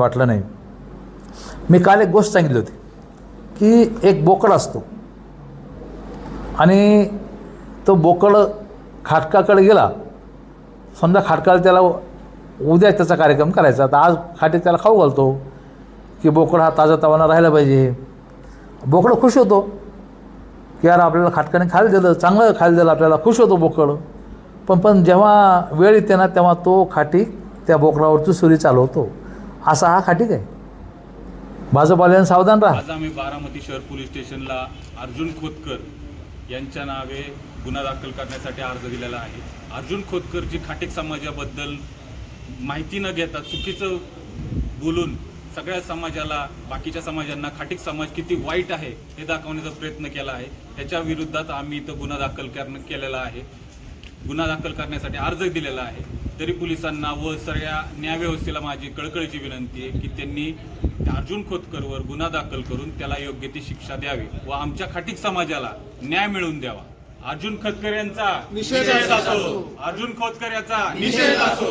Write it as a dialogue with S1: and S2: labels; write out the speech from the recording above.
S1: वाटलं नाही. मी काल एक गोष्ट सांगितली होती की एक बोकड असतो. आणि तो बोकड खाटकाकडे गेला समजा खाटकाला त्याला उद्या त्याचा कार्यक्रम करायचा तर आज खाटे त्याला खाऊ घालतो की बोकड हा ताजा तवाना राहायला पाहिजे. बोकडं खुश होतो की यार आपल्याला खाटकाने खायला दिलं चांगलं खायला दिलं आपल्याला खुश होतो बोकड. पण पण जेव्हा वेळ येते ना तेव्हा तो खाटी त्या बोकडावरची सुरी चालवतो. असा हा खाटीक आहे. भाजपवाल्यांनी सावधान राहा.
S2: आज आम्ही बारामती शहर पोलीस स्टेशनला अर्जुन खोतकर यांच्या नावे गुन्हा दाखल करण्यासाठी अर्ज दिलेला आहे. अर्जुन खोतकर जी खाटीक समाजाबद्दल माहिती न घेता चुकीचं बोलून सगळ्या समाजाला बाकीच्या समाजांना खाटीक समाज किती वाईट आहे हे दाखवण्याचा प्रयत्न केला आहे. त्याच्या विरोधात आम्ही इथं गुन्हा दाखल करणं केलेला आहे. गुन्हा दाखल करण्यासाठी अर्ज दिलेला आहे. तरी पोलिसांना व सगळ्या न्यायव्यवस्थेला माझी कळकळीची विनंती आहे की त्यांनी त्या अर्जुन खोतकरवर गुन्हा दाखल करून त्याला योग्य ती शिक्षा द्यावी व आमच्या खाटीक समाजाला न्याय मिळवून द्यावा. अर्जुन खोतकर यांचा निषेध असो. अर्जुन खोतकर याचा निषेध असो.